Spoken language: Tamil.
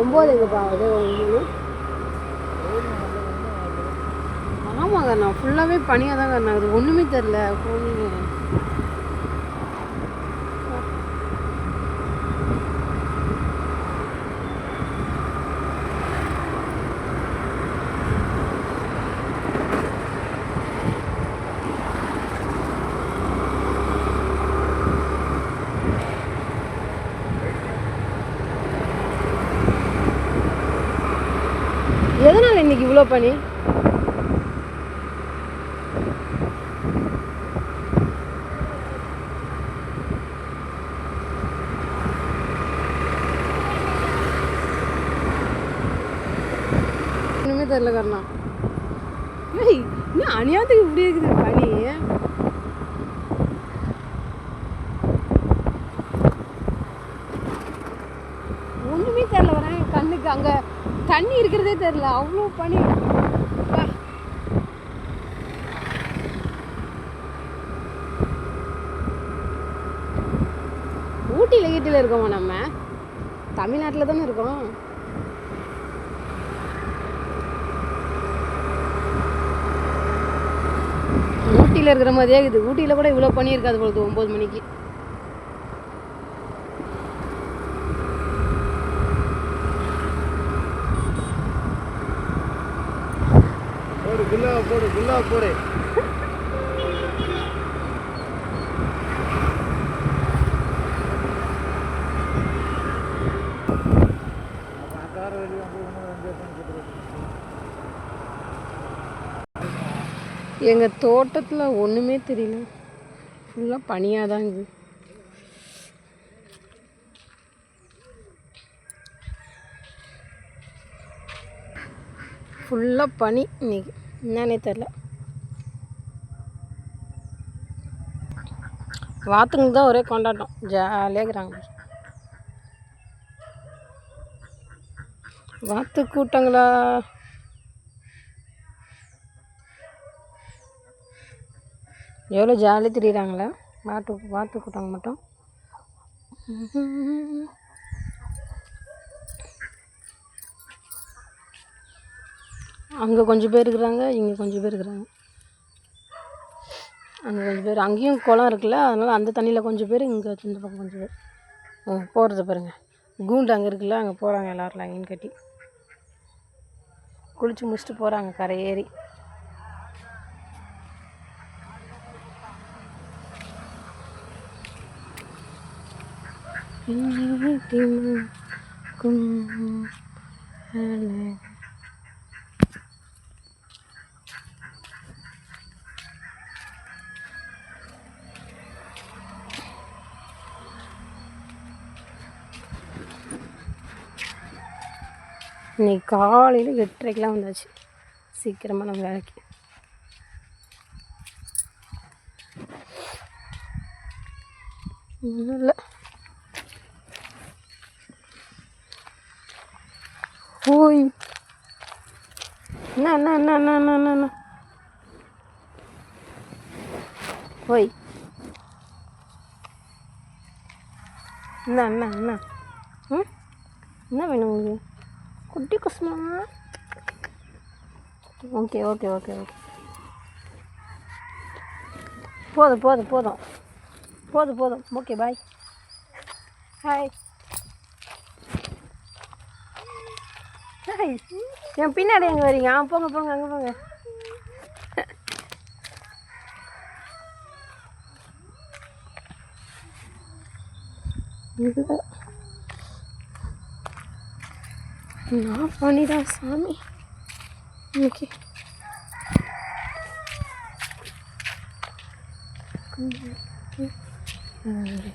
ஒன்பதுங்கப்பா அது ஒன்று ஆமாங்க நான் ஃபுல்லாகவே பனியாக தாங்க நான் அது ஒன்றுமே தெரில போனீங்க இவ்வளோ பனி ஒன்றுமே தெரில கர்ணா. ஏய் இன்னும் அணியாத்துக்கு இப்படி இருக்குது பனி. ஒன்றுமே தெரில வரேன். கண்ணுக்கு அங்கே தண்ணி இருக்கிறதே தெரில அவ்வளோ பனி. ஊட்டியில் கீட்டில் இருக்கோமா நம்ம? தமிழ்நாட்டில் தானே இருக்கோம். ஊட்டியில் இருக்கிற மாதிரியே இருக்குது. ஊட்டியில் கூட இவ்வளோ பனி இருக்காது பொழுது ஒம்பது மணிக்கு. போடு குல்லா போடு குல்லா போடு. எங்கள் தோட்டத்தில் ஒன்றுமே தெரியல. ஃபுல்லாக பனியாக தான் இருக்குது ஃபுல்லாக பனி இன்றைக்கி என்னன்னே தெரில வாத்துங்களுக்கு தான் ஒரே கொண்டாட்டம். ஜாலியாக இருக்கிறாங்க. வாத்து கூட்டங்களா? எவ்வளோ ஜாலியாக திரியிறாங்களே? வாத்து வாத்து கூட்டங்க மட்டும். அங்கே கொஞ்சம் பேர் இருக்கிறாங்க இங்கே கொஞ்சம் பேர் இருக்கிறாங்க. அங்கே கொஞ்சம் பேர் அங்கேயும் குளம் இருக்குல்ல அதனால் அந்த தண்ணியில் கொஞ்சம் பேர் இங்கே இந்த பக்கம் கொஞ்சம் பேர். ஆ போகிறத பாருங்கள் கூண்டு அங்கே இருக்குல்ல அங்கே போகிறாங்க எல்லோரும் லைன் கட்டி. குளிச்சு முடிச்சுட்டு போகிறாங்க கரை ஏறி. இன்னைக்கு காலையில் எட்டரைக்கெலாம் வந்தாச்சு. சீக்கிரமாக நம்ம வேலைக்கு. ஒன்றும் இல்லை. ஓய். என்ன என்ன என்ன என்ன என்ன என்ன என்ன ஓய். என்ன என்ன என்ன ம்? என்ன வேணும் உங்களுக்கு? குட்டி குஸ்மா ஓகே ஓகே ஓகே ஓகே. போதும் போதும் போதும். போதும் போதும். ஓகே பாய் ஹாய் ஹாய் என் பின்னாடி எங்கே வரீங்க? ஆ போங்க போங்க அங்கே போங்க. இதுதான். நான் பண்ணிடா சாமி இன்னைக்கு ம், ம், ம்.